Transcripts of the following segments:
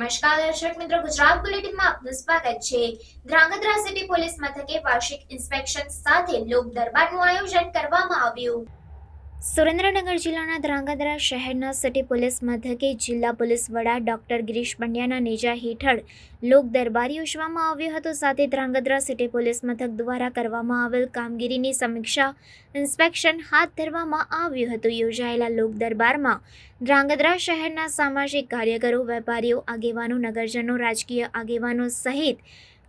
નમસ્કાર, દર્શક મિત્રો, ગુજરાત બુલેટિનમાં આપનું સ્વાગત છે. ધ્રાંગધ્રા સિટી પોલીસ મથકે વાર્ષિક ઇન્સ્પેક્શન સાથે લોક દરબારનું આયોજન કરવામાં આવ્યું. સુરેન્દ્રનગર જિલ્લાના ધ્રાંગધ્રા શહેરના સિટી પોલીસ મથકે જિલ્લા પોલીસ વડા ડોક્ટર ગિરીશ પંડ્યાના નેજા હેઠળ લોક દરબાર યોજવામાં આવ્યો હતો. સાથે ધ્રાંગધ્રા સિટી પોલીસ મથક દ્વારા કરવામાં આવેલ કામગીરીની સમીક્ષા ઇન્સ્પેક્શન હાથ ધરવામાં આવ્યું હતું. યોજાયેલા લોક દરબારમાં ધ્રાંગધ્રા શહેરના સામાજિક કાર્યકરો, વેપારીઓ, આગેવાનો, નગરજનો, રાજકીય આગેવાનો સહિત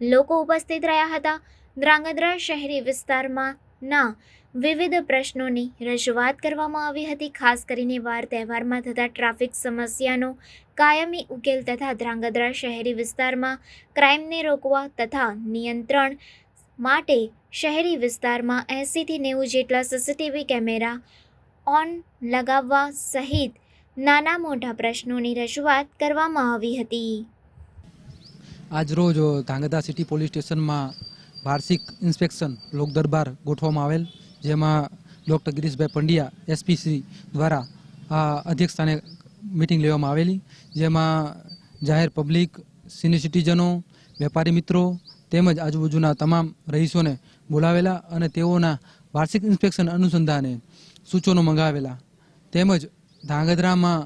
લોકો ઉપસ્થિત રહ્યા હતા. ધ્રાંગધ્રા શહેરી વિસ્તારમાં ના, વિવિધ પ્રશ્નોની રજૂઆત કરવામાં આવી હતી. ખાસ કરીને વાર તહેવારમાં થતા ટ્રાફિક સમસ્યાનો કાયમી ઉકેલ તથા ધ્રાંગધ્રા શહેરી વિસ્તારમાં ક્રાઇમને રોકવા તથા નિયંત્રણ માટે શહેરી વિસ્તારમાં એંસીથી નેવું જેટલા સીસીટીવી કેમેરા ઓન લગાવવા સહિત નાના મોટા પ્રશ્નોની રજૂઆત કરવામાં આવી હતી. આજરોજ ધ્રાંગધ્રા સિટી પોલીસ સ્ટેશનમાં વાર્ષિક ઇન્સ્પેક્શન લોક દરબાર ગોઠવવામાં આવેલ, જેમાં ડૉક્ટર ગિરીશભાઈ પંડ્યા, એસપીસી દ્વારા આ અધ્યક્ષ સ્થાને મિટિંગ લેવામાં આવેલી, જેમાં જાહેર પબ્લિક, સિનિયર સિટીઝનો, વેપારી મિત્રો તેમજ આજુબાજુના તમામ રહીશોને બોલાવેલા અને તેઓના વાર્ષિક ઇન્સ્પેક્શન અનુસંધાને સૂચનો મંગાવેલા. તેમજ ધાંગધ્રામાં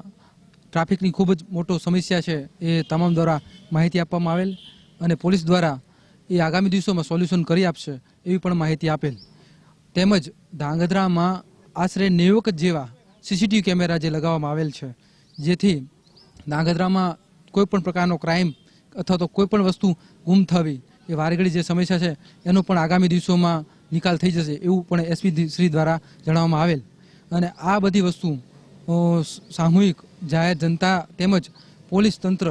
ટ્રાફિકની ખૂબ જ મોટો સમસ્યા છે એ તમામ દ્વારા માહિતી આપવામાં આવેલ અને પોલીસ દ્વારા એ આગામી દિવસોમાં સોલ્યુશન કરી આપશે એવી પણ માહિતી આપેલ. તેમજ ધાંગધ્રામાં આશરે નેવક જેવા સીસીટીવી કેમેરા જે લગાવવામાં આવેલ છે, જેથી ધાંગધ્રામાં કોઈ પણ પ્રકારનો ક્રાઇમ અથવા તો કોઈ પણ વસ્તુ ગુમ થવી એ વારગડી જે સમસ્યા છે, એનો પણ આગામી દિવસોમાં નિકાલ થઈ જશે એવું પણ એસપી શ્રી દ્વારા જણાવવામાં આવેલ. અને આ બધી વસ્તુ સામૂહિક જાહેર જનતા તેમજ પોલીસ તંત્ર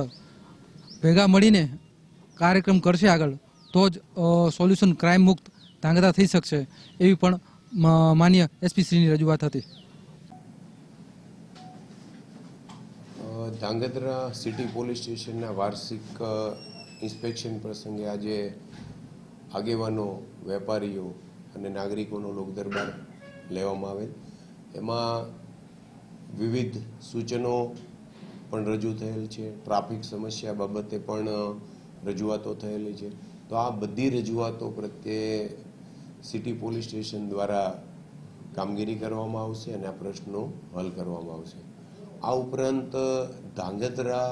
ભેગા મળીને કાર્યક્રમ કરશે આગળ. તો જ સોલ્યુશન ક્રાઇમ મુક્ત ધાંગધ્રા થઈ શકશે એવી પણ માન્ય એસપી શ્રીની રજૂઆત હતી. ધાંગધ્રા સિટી પોલીસ સ્ટેશનના વાર્ષિક ઇન્સ્પેક્શન પ્રસંગે આજે આગેવાનો, વેપારીઓ અને નાગરિકોનો લોકદરબાર લેવામાં આવેલ. એમાં વિવિધ સૂચનો પણ રજૂ થયેલ છે. ટ્રાફિક સમસ્યા બાબતે પણ રજૂઆતો થયેલી છે. તો આ બધી રજૂઆતો પ્રત્યે સિટી પોલીસ સ્ટેશન દ્વારા કામગીરી કરવામાં આવશે અને આ પ્રશ્નો હલ કરવામાં આવશે. આ ઉપરાંત, ધાંગધ્રા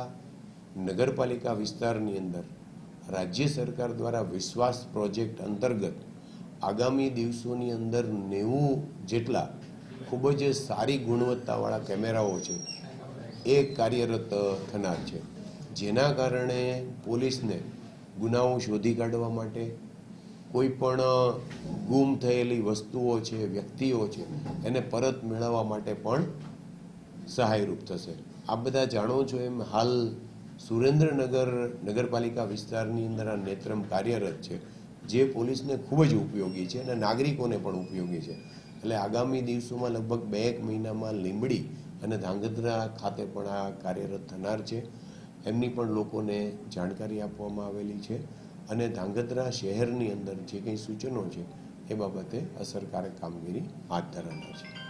નગરપાલિકા વિસ્તારની અંદર રાજ્ય સરકાર દ્વારા વિશ્વાસ પ્રોજેક્ટ અંતર્ગત આગામી દિવસોની અંદર નેવું જેટલા ખૂબ જ સારી ગુણવત્તાવાળા કેમેરાઓ છે, એ કાર્યરત થનાર છે. જેના કારણે પોલીસને ગુનાઓ શોધી કાઢવા માટે કોઈ પણ ગુમ થયેલી વસ્તુઓ છે, વ્યક્તિઓ છે, એને પરત મેળવવા માટે પણ સહાયરૂપ થશે. આ બધા જાણો છો એમ હાલ સુરેન્દ્રનગર નગરપાલિકા વિસ્તારની અંદર આ નેત્રમ કાર્યરત છે, જે પોલીસને ખૂબ જ ઉપયોગી છે અને નાગરિકોને પણ ઉપયોગી છે. એટલે આગામી દિવસોમાં લગભગ બે એક મહિનામાં લીંબડી અને ધાંગધ્રા ખાતે પણ આ કાર્યરત થનાર છે. એમની પણ લોકોને જાણકારી આપવામાં આવેલી છે અને ધાંગધ્રા શહેરની અંદર જે કંઈ સૂચનો છે એ બાબતે અસરકારક કામગીરી હાથ ધરાનાર છે.